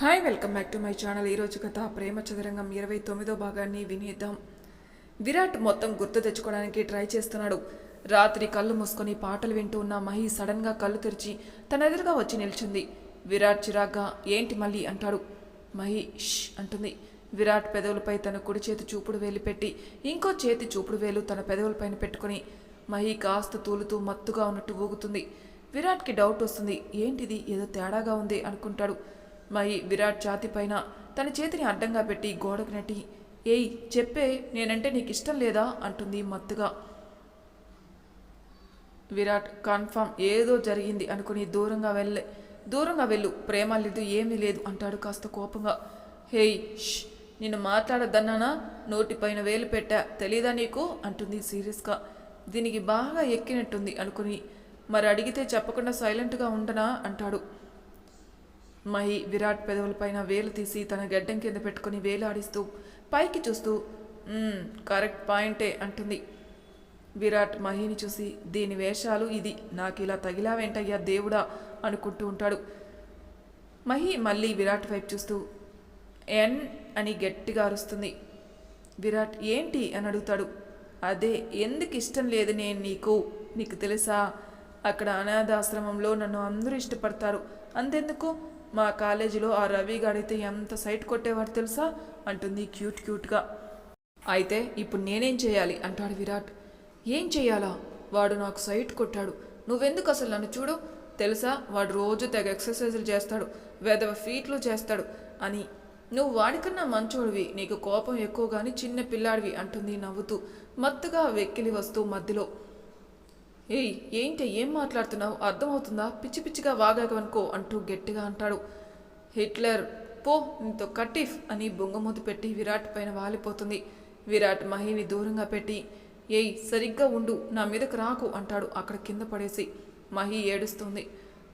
Hi welcome back to my channel. ఈరోజు కథ ప్రేమ చదరంగం ఇరవై తొమ్మిదో భాగాన్ని వినేద్దాం. విరాట్ మొత్తం గుర్తు తెచ్చుకోవడానికి ట్రై చేస్తున్నాడు. రాత్రి కళ్ళు మూసుకొని పాటలు వింటూ ఉన్న మహి సడన్గా కళ్ళు తెరిచి తన ఎదురుగా వచ్చి నిల్చుంది. విరాట్ చిరాగ్గా ఏంటి మళ్ళీ? అంటాడు. మహి ష్ అంటుంది. విరాట్ పెదవులపై తన కుడి చేతి చూపుడు వేలు పెట్టి ఇంకో చేతి చూపుడు వేలు తన పెదవులపైన పెట్టుకుని మహి కాస్త తూలుతూ మత్తుగా ఉన్నట్టు ఊగుతుంది. విరాట్కి డౌట్ వస్తుంది. ఏంటిది? ఏదో తేడాగా ఉంది అనుకుంటాడు. మహి విరాట్ ఛాతి పైన తన చేతిని అడ్డంగా పెట్టి గోడకు నెట్టి ఏయ్ చెప్పే నేనంటే నీకు ఇష్టం లేదా? అంటుంది మత్తుగా. విరాట్ కన్ఫామ్ ఏదో జరిగింది అనుకుని దూరంగా వెళ్ళే దూరంగా వెళ్ళు ప్రేమ లేదు ఏమీ లేదు అంటాడు కాస్త కోపంగా. హేయ్ ష్ నిన్ను మాట్లాడద్దన్నానా? నోటిపైన వేలు పెట్టా తెలీదా నీకు? అంటుంది సీరియస్గా. దీనికి బాగా ఎక్కినట్టుంది అనుకుని మరి అడిగితే చెప్పకుండా సైలెంట్గా ఉండనా? అంటాడు. మహి విరాట్ పెదవులపైన వేలు తీసి తన గడ్డం కింద పెట్టుకుని వేలాడిస్తూ పైకి చూస్తూ కరెక్ట్ పాయింటే అంటుంది. విరాట్ మహిని చూసి దీని వేషాలు ఇది నాకు ఇలా తగిలావేంటయ్యా దేవుడా అనుకుంటూ ఉంటాడు. మహి మళ్ళీ విరాట్ వైపు చూస్తూ ఎన్ అని గట్టిగా అరుస్తుంది. విరాట్ ఏంటి? అని అడుగుతాడు. అదే ఎందుకు ఇష్టం లేదు నేను నీకు? నీకు తెలుసా? అక్కడ అనాథాశ్రమంలో నన్ను అందరూ ఇష్టపడతారు. అంతెందుకు? మా కాలేజీలో ఆ రవి గాడైతే ఎంత సైట్ కొట్టేవాడు తెలుసా? అంటుంది క్యూట్ క్యూట్గా. అయితే ఇప్పుడు నేనేం చేయాలి? అంటాడు విరాట్. ఏం చేయాలా? వాడు నాకు సైట్ కొట్టాడు. నువ్వెందుకు అసలు నన్ను చూడు? తెలుసా? వాడు రోజు తెగ ఎక్సర్సైజులు చేస్తాడు. వెదవ ఫీట్లు చేస్తాడు అని. నువ్వు వాడికన్నా మంచోడివి. నీకు కోపం ఎక్కువ కానీ చిన్న పిల్లాడివి అంటుంది నవ్వుతూ. మత్తుగా వెక్కిలి వస్తూ మధ్యలో. ఏయ్ ఏంటి ఏం మాట్లాడుతున్నావు? అర్థమవుతుందా? పిచ్చి పిచ్చిగా వాగాకనుకో అంటూ గట్టిగా అంటాడు. హిట్లర్ పో నీతో కటిఫ్ అని బొంగమూతి పెట్టి విరాట్ పైన వాలిపోతుంది. విరాట్ మహిని దూరంగా పెట్టి ఏయ్ సరిగ్గా ఉండు నా మీదకు రాకు అంటాడు అక్కడ కింద పడేసి. మహి ఏడుస్తుంది.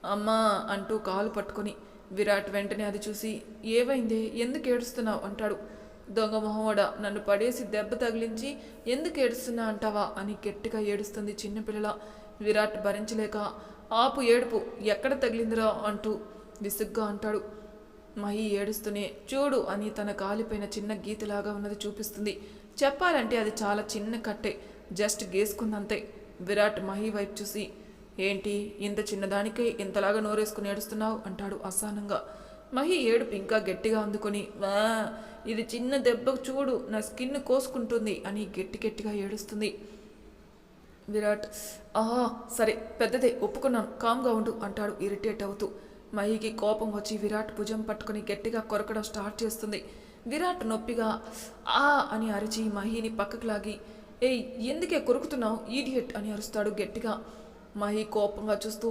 అమ్మా అంటూ కాలు పట్టుకొని విరాట్ వెంటనే అది చూసి ఏవైందే? ఎందుకు ఏడుస్తున్నావు? అంటాడు. దొంగ మొహమోడా నన్ను పడేసి దెబ్బ తగిలించి ఎందుకు ఏడుస్తున్నా అంటావా అని గట్టిగా ఏడుస్తుంది చిన్నపిల్లల. విరాట్ భరించలేక ఆపు ఏడుపు ఎక్కడ తగిలిందిరా? అంటూ విసుగ్గా అంటాడు. మహి ఏడుస్తూనే చూడు అని తన కాలిపోయిన చిన్న గీతలాగా ఉన్నది చూపిస్తుంది. చెప్పాలంటే అది చాలా చిన్న కట్టే జస్ట్ గేసుకుందంతే. విరాట్ మహి వైపు చూసి ఏంటి ఇంత చిన్నదానికే ఇంతలాగా నోరేసుకుని ఏడుస్తున్నావు? అంటాడు అసహనంగా. మహి ఏడుపు ఇంకా గట్టిగా అందుకొని వా ఇది చిన్న దెబ్బకు చూడు నా స్కిన్ కోసుకుంటుంది అని గట్టి గట్టిగా ఏడుస్తుంది. విరాట్ ఆహా సరే పెద్దదే ఒప్పుకున్నాను కామ్గా ఉండు అంటాడు ఇరిటేట్ అవుతూ. మహికి కోపం వచ్చి విరాట్ భుజం పట్టుకుని గట్టిగా కొరకడం స్టార్ట్ చేస్తుంది. విరాట్ నొప్పిగా ఆ అని అరిచి మహిని పక్కకు లాగి ఏయ్ ఎందుకే కొరుకుతున్నావు ఈడియట్ అని అరుస్తాడు గట్టిగా. మహి కోపంగా చూస్తూ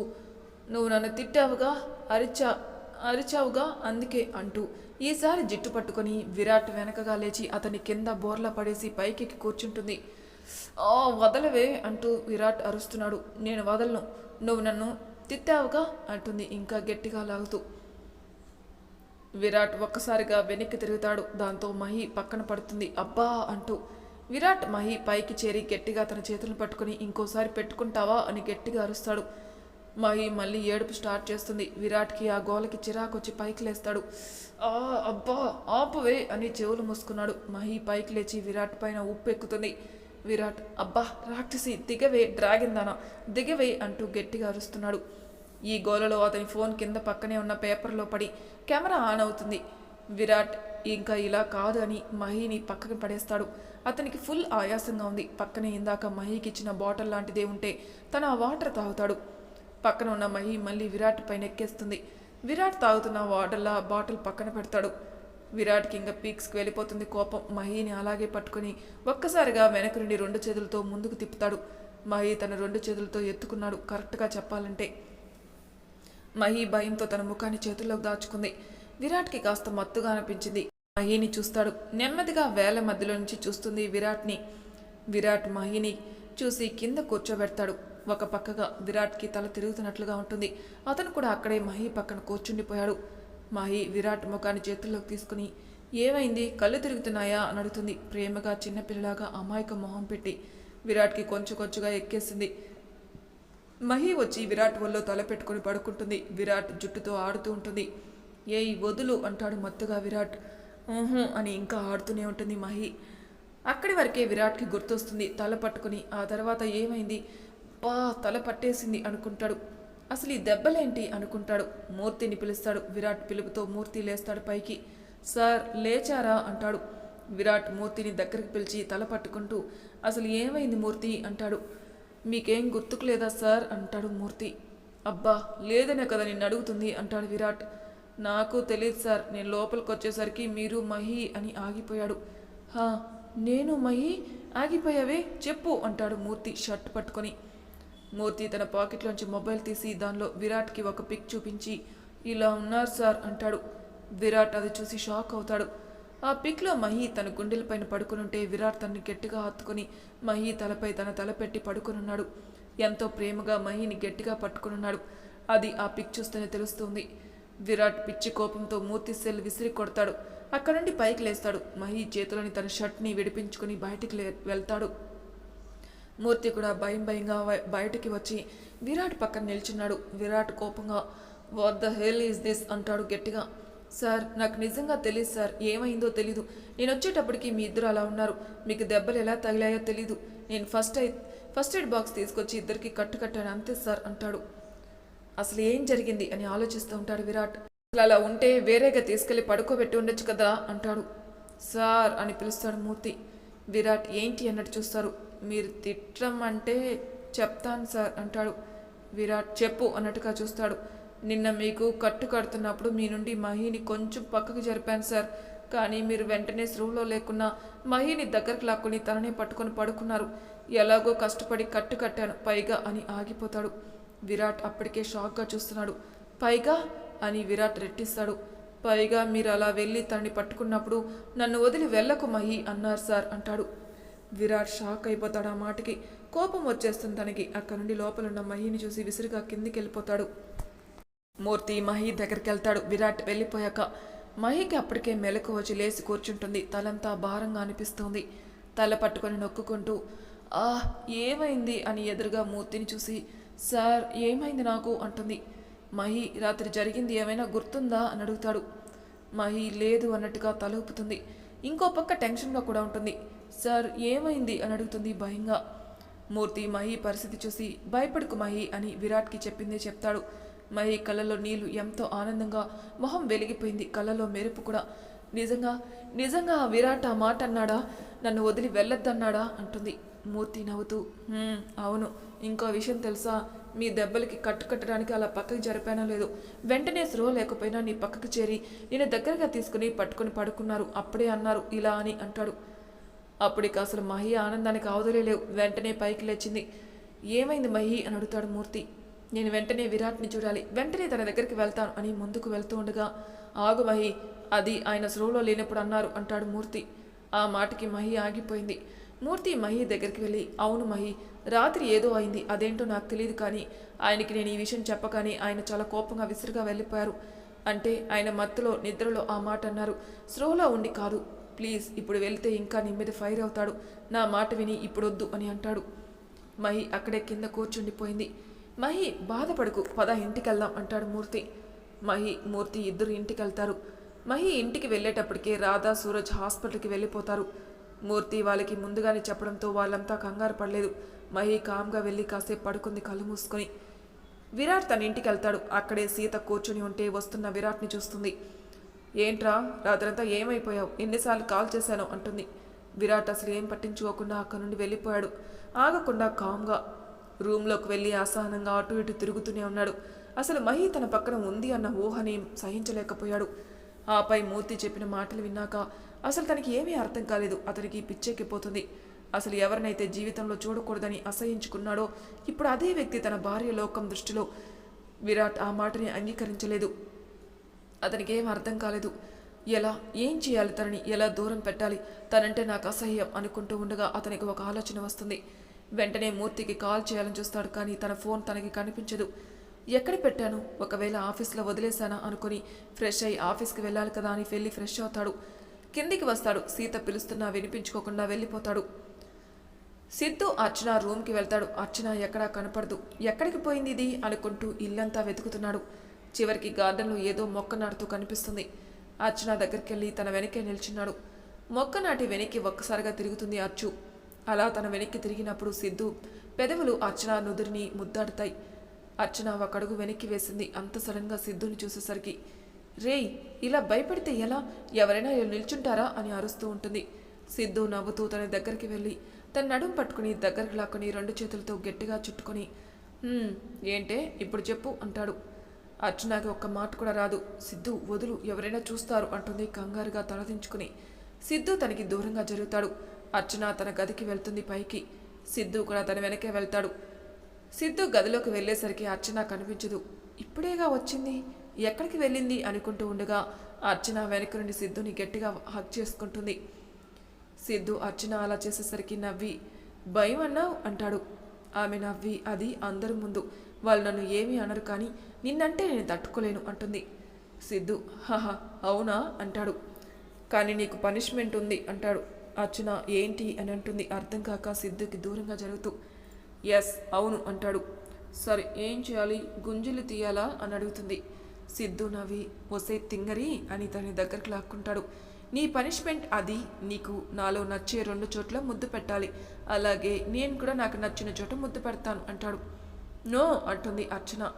నువ్వు నన్ను తిట్టావుగా అరిచా అరిచావుగా అందుకే అంటూ ఈసారి జిట్టు పట్టుకొని విరాట్ వెనకగా లేచి అతని కింద బోర్లా పడేసి పైకెక్కి కూర్చుంటుంది. ఆ వదలవే అంటూ విరాట్ అరుస్తున్నాడు. నేను వదలను. నువ్వు నన్ను తిట్టావుగా అంటుంది ఇంకా గట్టిగా లాగుతూ. విరాట్ ఒక్కసారిగా వెనక్కి తిరుగుతాడు. దాంతో మహి పక్కన పడుతుంది. అబ్బా అంటూ. విరాట్ మహి పైకి చేరి గట్టిగా తన చేతులను పట్టుకుని ఇంకోసారి పెట్టుకుంటావా అని గట్టిగా అరుస్తాడు. మహి మళ్ళీ ఏడుపు స్టార్ట్ చేస్తుంది. విరాట్కి ఆ గోలకి చిరాకొచ్చి పైకి లేస్తాడు ఆ అబ్బా ఆపువే అని చెవులు మూసుకున్నాడు. మహి పైకి లేచి విరాట్ పైన ఉప్పు ఎక్కుతుంది విరాట్ అబ్బా రాక్షసి దిగవే డ్రాగన్ దానా దిగవే అంటూ గట్టిగా అరుస్తున్నాడు. ఈ గోలలో అతని ఫోన్ కింద పక్కనే ఉన్న పేపర్లో పడి కెమెరా ఆన్ అవుతుంది. విరాట్ ఇంకా ఇలా కాదు అని మహిని పక్కకి పడేస్తాడు. అతనికి ఫుల్ ఆయాసంగా ఉంది. పక్కనే ఇందాక మహికి ఇచ్చిన బాటిల్ లాంటిదే ఉంటే తను ఆ వాటర్ తాగుతాడు. పక్కన ఉన్న మహి మళ్ళీ విరాట్ పైన ఎక్కేస్తుంది విరాట్ తాగుతున్న వాటర్లా బాటిల్ పక్కన పెడతాడు. విరాట్కి ఇంకా పీక్స్కి వెళ్ళిపోతుంది కోపం. మహిని అలాగే పట్టుకుని ఒక్కసారిగా వెనక నుండి రెండు చేతులతో ముందుకు తిప్పుతాడు. మహి తన రెండు చేతులతో ఎత్తుకున్నాడు కరెక్ట్గా చెప్పాలంటే. మహి భయంతో తన ముఖాన్ని చేతుల్లోకి దాచుకుంది. విరాట్కి కాస్త మత్తుగా అనిపించింది. మహిని చూస్తాడు. నెమ్మదిగా వేల మధ్యలో నుంచి చూస్తుంది విరాట్ని. విరాట్ మహిని చూసి కింద కూర్చోబెడతాడు. ఒక పక్కగా విరాట్కి తల తిరుగుతున్నట్లుగా ఉంటుంది. అతను కూడా అక్కడే మహి పక్కన కూర్చుండిపోయాడు. మహి విరాట్ ముఖాన్ని చేతుల్లోకి తీసుకుని ఏమైంది? కళ్ళు తిరుగుతున్నాయా? అని అడుగుతుంది. ప్రేమగా చిన్నపిల్లలాగా అమాయక మొహం పెట్టి విరాట్కి కొంచెం కొంచెంగా ఎక్కేసింది. మహి వచ్చి విరాట్ ఒళ్ళో తల పెట్టుకుని పడుకుంటుంది. విరాట్ జుట్టుతో ఆడుతూ ఉంటుంది. ఏయ్ వదులు అంటాడు మత్తుగా విరాట్. ఊహు అని ఇంకా ఆడుతూనే ఉంటుంది మహి. అక్కడి వరకే విరాట్కి గుర్తొస్తుంది తల పట్టుకుని. ఆ తర్వాత ఏమైంది? అబ్బా తల పట్టేసింది అనుకుంటాడు. అసలు ఈ దెబ్బలేంటి అనుకుంటాడు. మూర్తిని పిలుస్తాడు. విరాట్ పిలుపుతో మూర్తి లేస్తాడు పైకి. సార్ లేచారా? అంటాడు. విరాట్ మూర్తిని దగ్గరికి పిలిచి తల పట్టుకుంటూ అసలు ఏమైంది మూర్తి? అంటాడు. మీకేం గుర్తుకు లేదా సార్? అంటాడు మూర్తి. అబ్బా లేదనే కదా నిన్ను అడుగుతుంది? అంటాడు విరాట్. నాకు తెలియదు సార్. నేను లోపలికి వచ్చేసరికి మీరు మహి అని ఆగిపోయాడు. హా నేను మహి? ఆగిపోయావే? చెప్పు అంటాడు మూర్తి షర్ట్ పట్టుకొని. మూర్తి తన పాకెట్లోంచి మొబైల్ తీసి దానిలో విరాట్కి ఒక పిక్ చూపించి ఇలా ఉన్నారు సార్ అంటాడు. విరాట్ అది చూసి షాక్ అవుతాడు. ఆ పిక్లో మహి తన గుండెలపైన పడుకునుంటే విరాట్ తనని గట్టిగా హత్తుకుని మహి తలపై తన తల పెట్టి పడుకునున్నాడు. ఎంతో ప్రేమగా మహిని గట్టిగా పట్టుకునున్నాడు. అది ఆ పిక్ చూస్తేనే తెలుస్తుంది. విరాట్ పిచ్చి కోపంతో మూర్తి సెల్ విసిరి కొడతాడు. అక్కడ నుండి పైకి లేస్తాడు. మహి చేతిలోని తన షర్ట్ని విడిపించుకుని బయటికి వెళ్తాడు. మూర్తి కూడా భయం భయంగా బయటికి వచ్చి విరాట్ పక్కన నిల్చున్నాడు. విరాట్ కోపంగా what the hell is this అంటాడు గట్టిగా. సార్ నాకు నిజంగా తెలియదు సార్ ఏమైందో తెలీదు. నేను వచ్చేటప్పటికి మీ ఇద్దరు అలా ఉన్నారు. మీకు దెబ్బలు ఎలా తగిలాయో తెలీదు. నేను first aid first aid box తీసుకొచ్చి ఇద్దరికి కట్టు కట్టాను అంతే సార్ అంటాడు. అసలు ఏం జరిగింది? అని ఆలోచిస్తూ ఉంటాడు విరాట్. అసలు అలా ఉంటే వేరేగా తీసుకెళ్ళి పడుకోబెట్టి ఉండొచ్చు కదా? అంటాడు. సార్ అని పిలుస్తాడు మూర్తి. విరాట్ ఏంటి అన్నట్టు చూస్తారు. మీరు తిట్టం అంటే చెప్తాను సార్ అంటాడు. విరాట్ చెప్పు అన్నట్టుగా చూస్తాడు. నిన్న మీకు కట్టు కడుతున్నప్పుడు మీ నుండి మహిని కొంచెం పక్కకు జరిపాను సార్. కానీ మీరు వెంటనే స్రూలో లేకున్నా మహిని దగ్గరకు లాక్కుని తననే పట్టుకొని పడుకున్నారు. ఎలాగో కష్టపడి కట్టు కట్టాను పైగా అని ఆగిపోతాడు. విరాట్ అప్పటికే షాక్గా చూస్తున్నాడు. పైగా అని విరాట్ రెట్టిస్తాడు. పైగా మీరు అలా వెళ్ళి తనని పట్టుకున్నప్పుడు నన్ను వదిలి వెళ్ళకు మహి అన్నారు సార్ అంటాడు. విరాట్ షాక్ అయిపోతాడు ఆ మాటకి. కోపం వచ్చేస్తుంది తనకి. అక్కడ నుండి లోపలున్న మహిని చూసి విసిరిగా కిందికి వెళ్ళిపోతాడు మూర్తి మహి దగ్గరికి వెళ్తాడు విరాట్ వెళ్ళిపోయాక మహికి అప్పటికే మెలకు వచ్చి లేచి కూర్చుంటుంది. తలంతా భారంగా అనిపిస్తుంది. తల పట్టుకొని నొక్కుకుంటూ ఆ ఏమైంది? అని ఎదురుగా మూర్తిని చూసి సార్ ఏమైంది నాకు? అంటుంది. మహి రాత్రి జరిగింది ఏమైనా గుర్తుందా? అని అడుగుతాడు. మహి లేదు అన్నట్టుగా తలూపుతుంది ఇంకో పక్క టెన్షన్గా కూడా ఉంటుంది. సార్ ఏమైంది? అని అడుగుతుంది భయంగా. మూర్తి మహి పరిస్థితి చూసి భయపడుకు మహి అని విరాట్కి చెప్పిందే చెప్తాడు. మహి కళ్ళలో నీళ్ళు ఎంతో ఆనందంగా మొహం వెలిగిపోయింది కళ్ళలో మెరుపు కూడా. నిజంగా నిజంగా విరాట్ ఆ మాట అన్నాడా? నన్ను వదిలి వెళ్ళొద్దన్నాడా? అంటుంది. మూర్తి నవ్వుతూ అవును. ఇంకో విషయం తెలుసా? మీ దెబ్బలకి కట్టు కట్టడానికి అలా పక్కకి జరిపానో లేదు. వెంటనే స్రో లేకపోయినా నీ పక్కకు చేరి నేను దగ్గరగా తీసుకుని పట్టుకుని పడుకున్నారు. అప్పుడే అన్నారు ఇలా అని అంటాడు. అప్పటికి అసలు మహి ఆనందానికి అవదలేవు వెంటనే పైకి లేచింది. ఏమైంది మహి? అని అడుగుతాడు మూర్తి. నేను వెంటనే విరాట్ని చూడాలి. వెంటనే తన దగ్గరికి వెళ్తాను అని ముందుకు వెళ్తూ ఉండగా ఆగు మహి అది ఆయన స్రోలో లేనప్పుడు అన్నారు అంటాడు మూర్తి. ఆ మాటకి మహి ఆగిపోయింది. మూర్తి మహి దగ్గరికి వెళ్ళి అవును మహి రాత్రి ఏదో అయింది అదేంటో నాకు తెలియదు కానీ ఆయనకి నేను ఈ విషయం చెప్పగానే ఆయన చాలా కోపంగా విసురుగా వెళ్ళిపోయారు. అంటే ఆయన మత్తులో నిద్రలో ఆ మాట అన్నారు. స్రోలో ఉండి కాదు ప్లీజ్ ఇప్పుడు వెళ్తే ఇంకా నీ మీద ఫైర్ అవుతాడు. నా మాట విని ఇప్పుడొద్దు అని అంటాడు. మహి అక్కడే కింద కూర్చుండిపోయింది. మహి బాధపడకు పద ఇంటికెళ్దాం అంటాడు మూర్తి. మహి మూర్తి ఇద్దరు ఇంటికి వెళ్తారు మహి ఇంటికి వెళ్ళేటప్పటికే రాధా సూరజ్ హాస్పిటల్కి వెళ్ళిపోతారు. మూర్తి వాళ్ళకి ముందుగానే చెప్పడంతో వాళ్ళంతా కంగారు పడలేదు. మహి కామ్గా వెళ్ళి కాసేపు పడుకుంది కళ్ళు మూసుకొని. విరాట్ తన ఇంటికి వెళ్తాడు. అక్కడే సీత కూర్చుని ఉంటే వస్తున్న విరాట్ని చూస్తుంది. ఏంట్రా రాత్రంతా ఏమైపోయావు? ఎన్నిసార్లు కాల్ చేశాను అంటుంది. విరాట్ అసలు ఏం పట్టించుకోకుండా అక్కడి నుండి వెళ్ళిపోయాడు. ఆగకుండా కామ్గా రూమ్లోకి వెళ్ళి అసహనంగా అటు ఇటు తిరుగుతూనే ఉన్నాడు. అసలు మహి తన పక్కన ఉంది అన్న ఊహని సహించలేకపోయాడు. ఆపై మూర్తి చెప్పిన మాటలు విన్నాక అసలు తనకి ఏమీ అర్థం కాలేదు. అతనికి పిచ్చెక్కిపోతుంది. అసలు ఎవరినైతే జీవితంలో చూడకూడదని అసహించుకున్నాడో ఇప్పుడు అదే వ్యక్తి తన భార్య లోకం దృష్టిలో విరాట్ ఆ మాటని అంగీకరించలేదు. అతనికి ఏం అర్థం కాలేదు. ఎలా ఏం చేయాలి తనని? ఎలా దూరం పెట్టాలి? తనంటే నాకు అసహ్యం అనుకుంటూ ఉండగా అతనికి ఒక ఆలోచన వస్తుంది. వెంటనే మూర్తికి కాల్ చేయాలని చూస్తాడు కానీ తన ఫోన్ తనకి కనిపించదు. ఎక్కడ పెట్టాను? ఒకవేళ ఆఫీస్లో వదిలేశానా? అనుకుని ఫ్రెష్ అయ్యి ఆఫీస్కి వెళ్ళాలి కదా అని వెళ్ళి ఫ్రెష్ అవుతాడు. కిందికి వస్తాడు. సీత పిలుస్తున్నా వినిపించుకోకుండా వెళ్ళిపోతాడు. సిద్ధు అర్చన రూమ్కి వెళ్తాడు. అర్చన ఎక్కడా కనపడదు. ఎక్కడికి పోయింది ఇది? అనుకుంటూ ఇల్లంతా వెతుకుతున్నాడు. చివరికి గార్డెన్లో ఏదో మొక్క నాటుతూ కనిపిస్తుంది. అర్చన దగ్గరికి వెళ్ళి తన వెనకే నిల్చున్నాడు. మొక్క నాటి వెనక్కి ఒక్కసారిగా తిరుగుతుంది అచ్చు అలా తన వెనక్కి తిరిగినప్పుడు సిద్ధు పెదవులు అర్చన నుదురిని ముద్దాడుతాయి. అర్చన ఒక అడుగు వెనక్కి వేసింది. అంత సడన్గా సిద్ధుని చూసేసరికి రేయ్ ఇలా భయపడితే ఎలా? ఎవరైనా ఇలా నిల్చుంటారా? అని అరుస్తూ ఉంటుంది. సిద్ధు నవ్వుతూ తన దగ్గరికి వెళ్ళి తన నడుం పట్టుకుని దగ్గరకు లాక్కొని రెండు చేతులతో గట్టిగా చుట్టుకొని ఏంటే? ఇప్పుడు చెప్పు అంటాడు. అర్చనాకి ఒక్క మాట కూడా రాదు. సిద్ధు వదులు ఎవరైనా చూస్తారు అంటుంది కంగారుగా తలదించుకుని సిద్ధు తనకి దూరంగా జరుగుతాడు. అర్చన తన గదికి వెళ్తుంది పైకి. సిద్ధు కూడా తన వెనకే వెళ్తాడు. సిద్ధు గదిలోకి వెళ్ళేసరికి అర్చన కనిపించదు. ఇప్పుడేగా వచ్చింది? ఎక్కడికి వెళ్ళింది అనుకుంటూ ఉండగా అర్చన వెనక నుండి సిద్ధుని గట్టిగా హక్ చేసుకుంటుంది. సిద్ధు అర్చన అలా చేసేసరికి నవ్వి భయం అన్నావు? అంటాడు. ఆమె నవ్వి అది అందరి ముందు. వాళ్ళు నన్ను ఏమీ అనరు కానీ నిన్నంటే నేను తట్టుకోలేను అంటుంది. సిద్ధు హహ అవునా? అంటాడు. కానీ నీకు పనిష్మెంట్ ఉంది అంటాడు. అర్చన ఏంటి? అని అంటుంది. అర్థం కాక సిద్ధుకి దూరంగా జరుగుతూ ఎస్ అవును అంటాడు. సరే ఏం చేయాలి? గుంజులు తీయాలా? అని అడుగుతుంది. సిద్ధు నవ్వి ఒసే తింగరి అని తన దగ్గరికి లాక్కుంటాడు. నీ పనిష్మెంట్ అది నీకు నాలో నచ్చే రెండు చోట్ల ముద్దు పెట్టాలి. అలాగే నేను కూడా నాకు నచ్చిన చోట ముద్దు పెడతాను అంటాడు. నో అంటుంది అర్చన.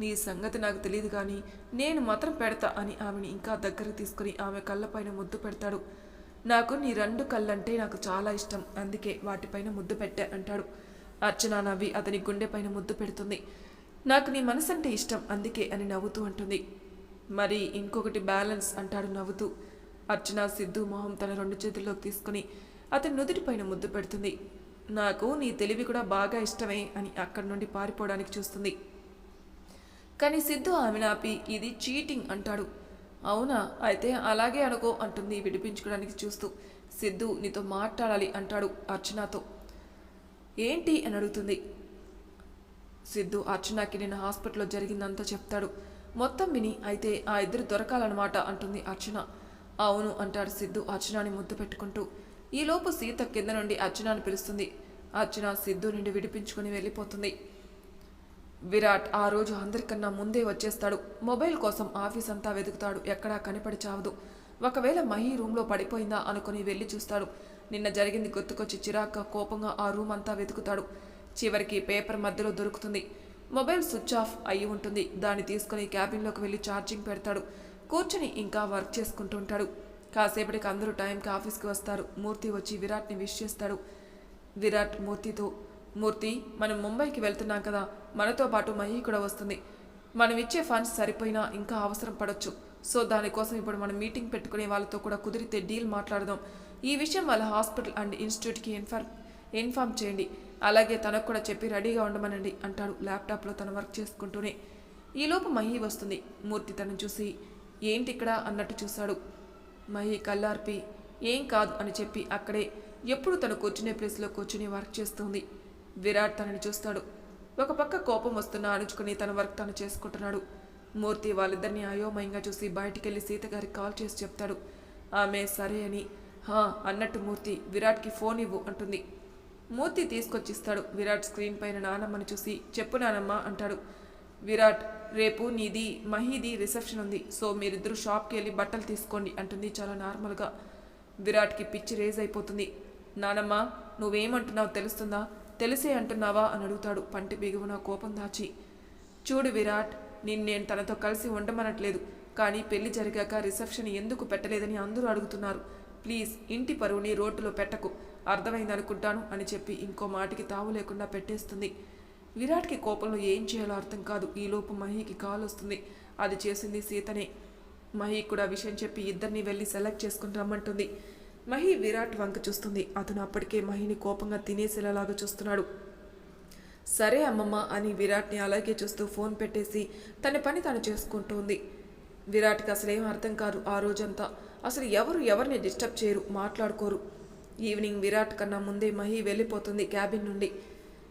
నీ సంగతి నాకు తెలియదు కానీ నేను మాత్రం పెడతా అని ఆమెని ఇంకా దగ్గరకు తీసుకుని ఆమె కళ్ళపైన ముద్దు పెడతాడు. నాకు నీ రెండు కళ్ళంటే నాకు చాలా ఇష్టం అందుకే వాటిపైన ముద్దు పెట్టా అంటాడు. అర్చన నవ్వి అతని గుండెపైన ముద్దు పెడుతుంది. నాకు నీ మనసు అంటే ఇష్టం అందుకే అని నవ్వుతూ అంటుంది. మరి ఇంకొకటి బ్యాలెన్స్ అంటాడు నవ్వుతూ. అర్చన సిద్ధు మొహం తన రెండు చేతుల్లోకి తీసుకుని అతని నుదుటిపైన ముద్దు పెడుతుంది. నాకు నీ తెలివి కూడా బాగా ఇష్టమే అని అక్కడి నుండి పారిపోవడానికి చూస్తుంది. కానీ సిద్ధు ఆమెను ఆపి ఇది చీటింగ్ అంటాడు. అవునా? అయితే అలాగే అనుకో అంటుంది విడిపించుకోవడానికి చూస్తూ. సిద్ధు నీతో మాట్లాడాలి అంటాడు అర్చనతో. ఏంటి అని అడుగుతుంది. సిద్ధు అర్చనకి నిన్న హాస్పిటల్లో జరిగిందంతా చెప్తాడు. మొత్తం విని అయితే ఆ ఇద్దరు దొరకాలన్నమాట అంటుంది అర్చన. అవును అంటాడు సిద్ధు అర్చనాని ముద్దు పెట్టుకుంటూ. ఈలోపు సీత కింద నుండి అర్చనాని పిలుస్తుంది. అర్చన సిద్ధు నుండి విడిపించుకుని వెళ్ళిపోతుంది. విరాట్ ఆ రోజు అందరికన్నా ముందే వచ్చేస్తాడు. మొబైల్ కోసం ఆఫీస్ అంతా వెతుకుతాడు. ఎక్కడా కనిపడి చావదు. ఒకవేళ మహి రూమ్లో పడిపోయిందా అనుకుని వెళ్ళి చూస్తాడు. నిన్న జరిగింది గుర్తుకొచ్చి చిరాగ్గా కోపంగా ఆ రూమ్ అంతా వెతుకుతాడు. చివరికి పేపర్ మధ్యలో దొరుకుతుంది. మొబైల్ స్విచ్ ఆఫ్ అయి ఉంటుంది. దాన్ని తీసుకుని క్యాబిన్లోకి వెళ్ళి ఛార్జింగ్ పెడతాడు. కూర్చుని ఇంకా వర్క్ చేసుకుంటుంటాడు కాసేపటికి అందరూ టైంకి ఆఫీస్కి వస్తారు. మూర్తి వచ్చి విరాట్ని విష్ చేస్తాడు. విరాట్ మూర్తితో మూర్తి మనం ముంబైకి వెళ్తున్నాం కదా. మనతో పాటు మహి కూడా వస్తుంది. మనం ఇచ్చే ఫండ్స్ సరిపోయినా ఇంకా అవసరం పడవచ్చు సో దానికోసం ఇప్పుడు మనం మీటింగ్ పెట్టుకునే వాళ్ళతో కూడా కుదిరితే డీల్ మాట్లాడదాం. ఈ విషయం వాళ్ళ హాస్పిటల్ అండ్ ఇన్స్టిట్యూట్కి ఇన్ఫార్ ఇన్ఫార్మ్ చేయండి. అలాగే తనకు కూడా చెప్పి రెడీగా ఉండమనండి అంటాడు ల్యాప్టాప్లో తను వర్క్ చేసుకుంటూనే. ఈలోపు మహి వస్తుంది. మూర్తి తను చూసి ఏంటి ఇక్కడ అన్నట్టు చూశాడు. మహి కల్లార్పి ఏం కాదు అని చెప్పి అక్కడే ఎప్పుడు తను కూర్చునే ప్లేస్లో కూర్చుని వర్క్ చేస్తుంది. విరాట్ తనని చూస్తాడు. ఒక పక్క కోపం వస్తున్నా అణుచుకుని తన వర్క్ తను చేసుకుంటున్నాడు. మూర్తి వాళ్ళిద్దరిని అయోమయంగా చూసి బయటికెళ్ళి సీత గారికి కాల్ చేసి చెప్తాడు. ఆమె సరే అని. హా అన్నట్టు మూర్తి విరాట్కి ఫోన్ ఇవ్వు అంటుంది. మూర్తి తీసుకొచ్చిస్తాడు. విరాట్ స్క్రీన్ పైన నానమ్మని చూసి చెప్పు నానమ్మ అంటాడు. విరాట్ రేపు నీది మహీది రిసెప్షన్ ఉంది. సో మీరిద్దరూ షాప్కి వెళ్ళి బట్టలు తీసుకోండి అంటుంది చాలా నార్మల్గా. విరాట్కి పిచ్చి రేజ్ అయిపోతుంది. నానమ్మ నువ్వేమంటున్నావు తెలుస్తుందా? తెలిసే అంటున్నావా? అని అడుగుతాడు పంటి బిగువున కోపం దాచి. చూడు విరాట్ నిన్ను నేను తనతో కలిసి ఉండమనట్లేదు. కానీ పెళ్ళి జరిగాక రిసెప్షన్ ఎందుకు పెట్టలేదని అందరూ అడుగుతున్నారు. ప్లీజ్ ఇంటి పరువుని రోడ్డులో పెట్టకు. అర్థమైందనుకుంటాను అని చెప్పి ఇంకో మాటికి తావు లేకుండా పెట్టేస్తుంది. విరాట్కి కోపంలో ఏం చేయాలో అర్థం కాదు. ఈలోపు మహీకి కాల్ వస్తుంది. అది చేసింది సీతనే. మహి కూడా విషయం చెప్పి ఇద్దరిని వెళ్ళి సెలెక్ట్ చేసుకుని రమ్మంటుంది. మహి విరాట్ వంక చూస్తుంది. అతను అప్పటికే మహిని కోపంగా తినేసేలాగా చూస్తున్నాడు. సరే అమ్మమ్మ అని విరాట్ని అలాగే చూస్తూ ఫోన్ పెట్టేసి తన పని తను చేసుకుంటుంది. విరాట్కి అసలు ఏం అర్థం కాదు ఆ రోజంతా. అసలు ఎవరు ఎవరిని డిస్టర్బ్ చేయరు మాట్లాడుకోరు. ఈవినింగ్ విరాట్ కన్నా ముందే మహి వెళ్ళిపోతుంది క్యాబిన్ నుండి.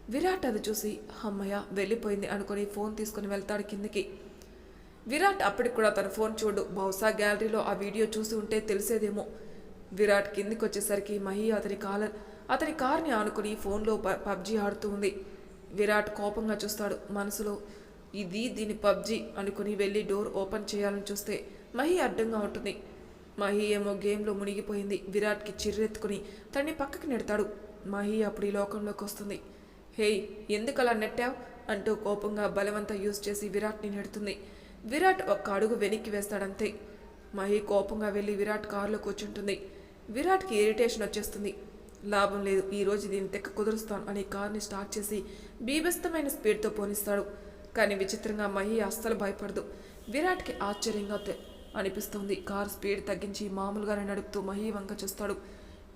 విరాట్ అది చూసి అమ్మయ్య వెళ్ళిపోయింది అనుకుని ఫోన్ తీసుకుని వెళ్తాడు కిందకి. విరాట్ అప్పటికి కూడా తన ఫోన్ చూడు. బహుశా గ్యాలరీలో ఆ వీడియో చూసి ఉంటే తెలిసేదేమో. విరాట్ కిందికి వచ్చేసరికి మహి అతని కాలర్ అతని కార్ని ఆనుకుని ఫోన్లో ప- పబ్జీ ఆడుతూ ఉంది. విరాట్ కోపంగా చూస్తాడు. మనసులో ఇది దీని పబ్జీ అనుకుని వెళ్ళి డోర్ ఓపెన్ చేయాలని చూస్తే మహి అడ్డంగా ఉంటుంది. మహి ఏమో గేమ్లో మునిగిపోయింది. విరాట్కి చిర్రెత్తుకుని తన్ని పక్కకి నెడతాడు. మహి అప్పుడు ఈ లోకంలోకి వస్తుంది. హేయ్ ఎందుకలా నెట్టావు? అంటూ కోపంగా బలవంత యూజ్ చేసి విరాట్ని నెడుతుంది. విరాట్ ఒక్క అడుగు వెనక్కి వేస్తాడంతే. మహి కోపంగా వెళ్ళి విరాట్ కారులో కూర్చుంటుంది. విరాట్కి ఇరిటేషన్ వచ్చేస్తుంది. లాభం లేదు ఈ రోజు దీన్ని తెక్క కుదురుస్తాను అని కార్ని స్టార్ట్ చేసి బీభస్తమైన స్పీడ్తో పోనిస్తాడు. కానీ విచిత్రంగా మహి అస్సలు భయపడదు. విరాట్కి ఆశ్చర్యంగా తె- అనిపిస్తుంది. కారు స్పీడ్ తగ్గించి మామూలుగానే నడుపుతూ మహి వంక చూస్తాడు.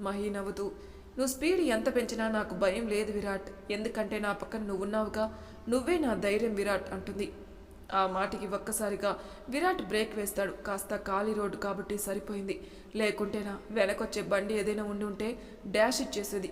మహి నవ్వుతూ నువ్వు స్పీడ్ ఎంత పెంచినా నాకు భయం లేదు విరాట్. ఎందుకంటే నా పక్కన నువ్వున్నావుగా. నువ్వే నా ధైర్యం విరాట్ అంటుంది. ఆ మాటికి ఒక్కసారిగా విరాట్ బ్రేక్ వేస్తాడు. కాస్త ఖాళీ రోడ్డు కాబట్టి సరిపోయింది. లేకుంటేనా వెనకొచ్చే బండి ఏదైనా ఉండి ఉంటే డాష్ ఇచ్చేసేది.